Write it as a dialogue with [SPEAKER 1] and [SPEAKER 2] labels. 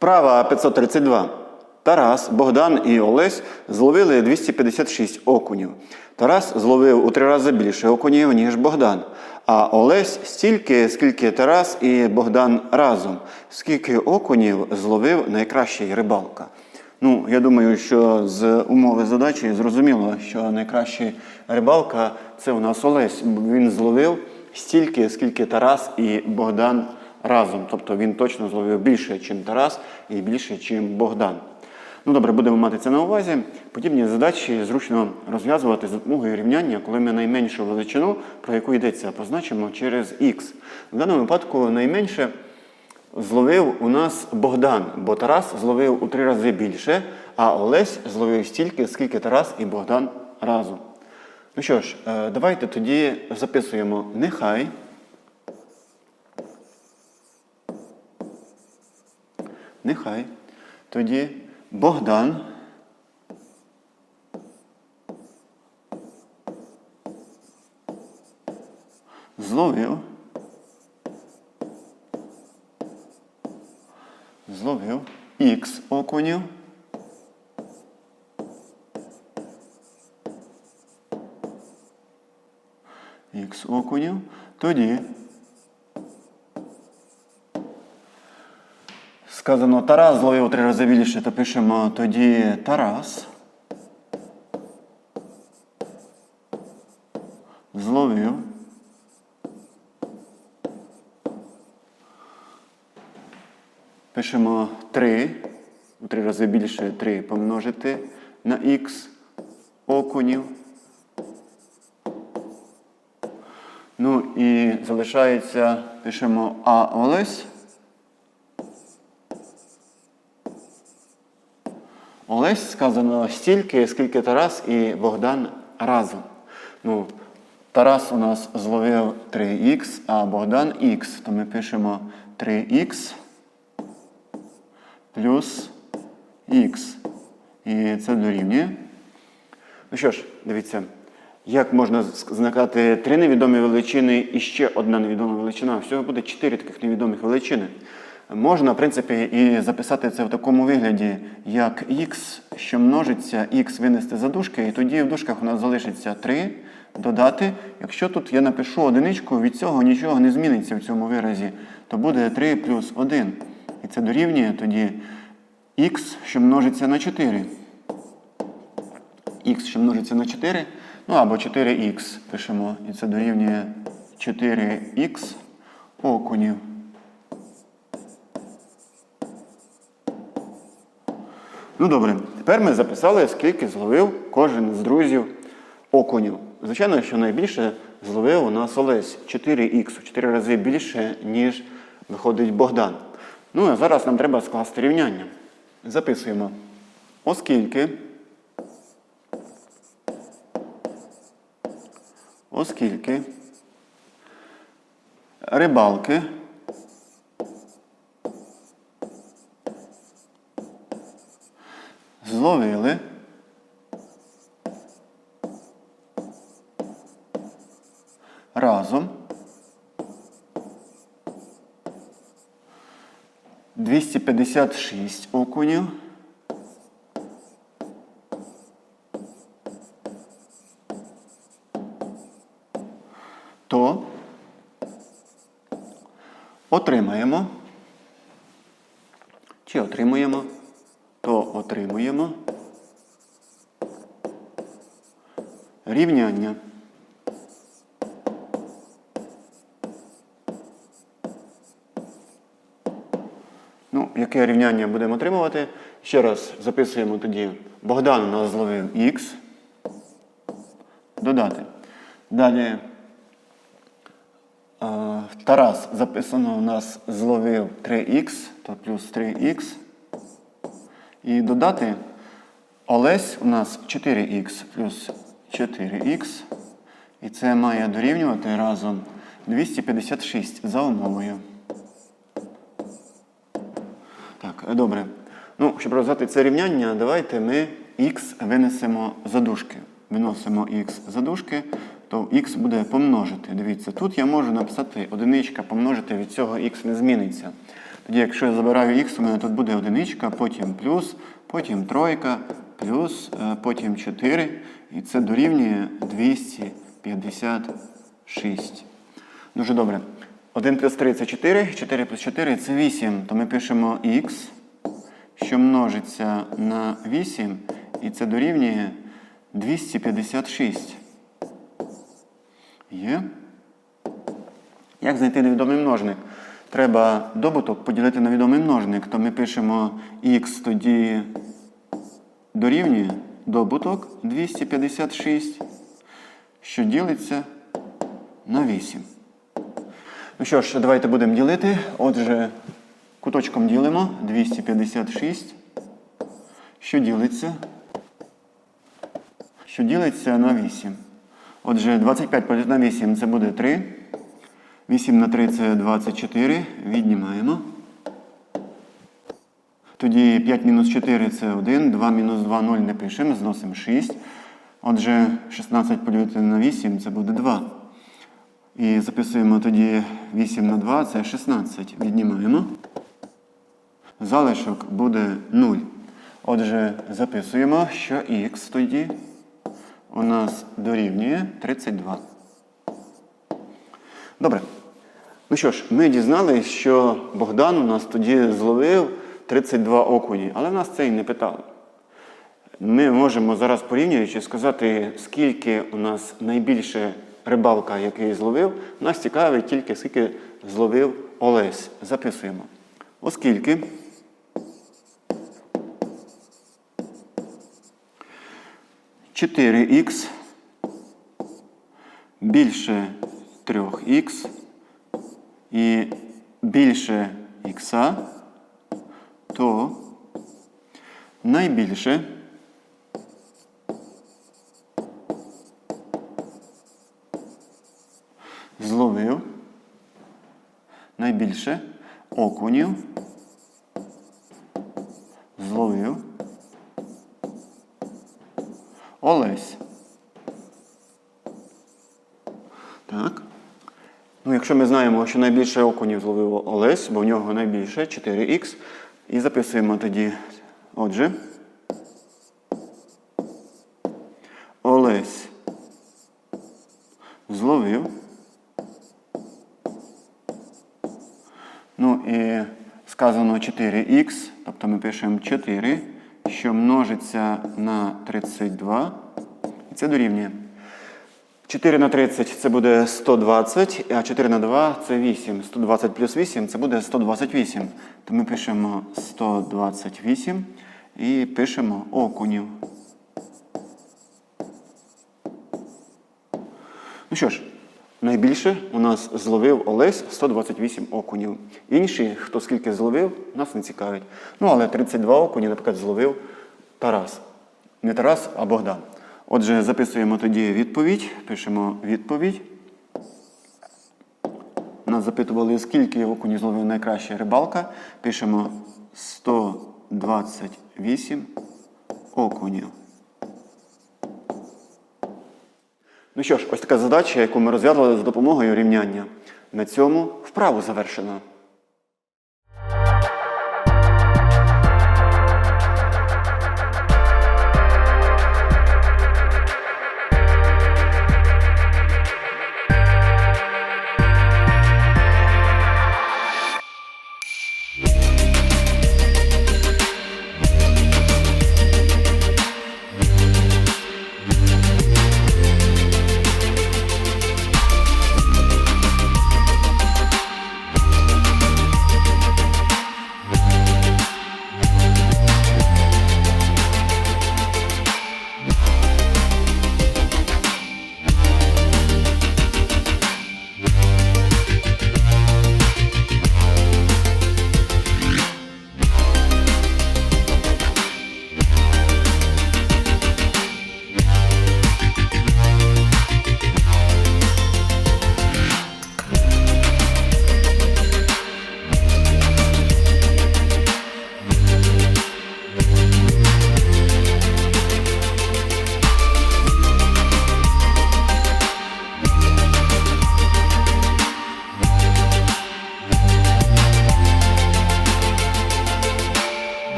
[SPEAKER 1] Вправа 532. Тарас, Богдан і Олесь зловили 256 окунів. Тарас зловив у три рази більше окунів, ніж Богдан. А Олесь стільки, скільки Тарас і Богдан разом. Скільки окунів зловив найкращий рибалка. Ну, я думаю, що з умови задачі зрозуміло, що найкращий рибалка це у нас Олесь. Він зловив стільки, скільки Тарас і Богдан разом. Тобто він точно зловив більше, ніж Тарас, і більше, ніж Богдан. Ну добре, будемо мати це на увазі. Подібні задачі зручно розв'язувати за допомогою рівняння, коли ми найменшу величину, про яку йдеться, позначимо через х. В даному випадку найменше зловив у нас Богдан, бо Тарас зловив у три рази більше, а Олесь зловив стільки, скільки Тарас і Богдан разом. Ну що ж, е, давайте тоді записуємо нехай. Нехай. Тоді Богдан. Зловив. Зловив Х окунів. Х окунів. Тоді сказано Тарас зловив три рази більше, то пишемо тоді Тарас. Зловив. Пишемо 3, у три рази більше 3 помножити на х окунів. Ну і залишається, пишемо А Олесь. Олесь сказано стільки, скільки Тарас і Богдан разом. Ну, Тарас у нас зловив 3х, а Богдан х. То ми пишемо 3х плюс х. І це дорівнює. Ну що ж, дивіться, як можна знакати три невідомі величини і ще одна невідома величина. Всього буде чотири таких невідомих величини. Можна, в принципі, і записати це в такому вигляді, як х, що множиться, х винести за дужки, і тоді в дужках у нас залишиться 3 додати. Якщо тут я напишу одиничку, від цього нічого не зміниться в цьому виразі, то буде 3 плюс 1. І це дорівнює тоді х, що множиться на 4. х, що множиться на 4, ну або 4х пишемо. І це дорівнює 4х окунів. Ну добре, тепер ми записали, скільки зловив кожен з друзів окунів. Звичайно, що найбільше зловив у нас Олесь 4х, в 4 рази більше, ніж виходить Богдан. Ну а зараз нам треба скласти рівняння. Записуємо. Оскільки. Оскільки рибалки зловили разом 256 окунів. То отримаємо. Чи отримуємо? Отримуємо рівняння. Ну, яке рівняння будемо отримувати? Ще раз записуємо тоді. Богдан нас зловив х. Додати. Далі е, Тарас записано у нас зловив 3х, то плюс 3х. І додати Олесь у нас 4х плюс 4х. І це має дорівнювати разом 256 за умовою. Так, е, добре. Ну, щоб розв'язати це рівняння, давайте ми х винесемо за дужки. Виносимо х за дужки, то х буде помножити. Дивіться, тут я можу написати одиничка помножити, від цього х не зміниться. Тоді, якщо я забираю х, у мене тут буде одиничка, потім плюс, потім тройка, плюс, е, потім 4. І це дорівнює 256. Дуже добре. 1 плюс 3 це 4, 4 плюс 4 це 8. То ми пишемо х, що множиться на 8, і це дорівнює 256. Є. Як знайти невідомий множник? Треба добуток поділити на відомий множник, то ми пишемо х тоді дорівнює добуток 256, що ділиться на 8. Ну що ж, давайте будемо ділити. Отже, куточком ділимо 256, що ділиться, що ділиться на 8. Отже, 25 поділити на 8 це буде 3. 8 на 3 це 24. Віднімаємо. Тоді 5 мінус 4 це 1, 2 мінус 2 0 не пишемо, зносимо 6. Отже, 16 поділити на 8 це буде 2. І записуємо тоді 8 на 2 це 16. Віднімаємо. Залишок буде 0. Отже, записуємо, що х тоді у нас дорівнює 32. Добре. Ну що ж, ми дізналися, що Богдан у нас тоді зловив 32 окуні, але нас це і не питали. Ми можемо зараз порівнюючи сказати, скільки у нас найбільше рибалка, який зловив, нас цікавить тільки скільки зловив Олесь. Записуємо. Оскільки Чотири х більше 3х і більше х, то найбільше зловив найбільше окунів зловив Олесь. Так. Ну, якщо ми знаємо, що найбільше окунів зловив Олесь, бо в нього найбільше 4х. І записуємо тоді. Отже. Олесь зловив. Ну і сказано 4х, тобто ми пишемо 4, що множиться на 32. І це дорівнює. 4 на 30 це буде 120, а 4 на 2 це 8. 120 плюс 8 це буде 128. То ми пишемо 128 і пишемо окунів. Ну що ж, найбільше у нас зловив Олесь 128 окунів. Інші, хто скільки зловив, нас не цікавить. Ну, але 32 окуні, наприклад, зловив Тарас. Не Тарас, а Богдан. Отже, записуємо тоді відповідь, пишемо відповідь. Нас запитували, скільки окунів зловив найкраща рибалка. Пишемо 128 окунів. Ну що ж, ось така задача, яку ми розв'язали за допомогою рівняння. На цьому вправу завершено.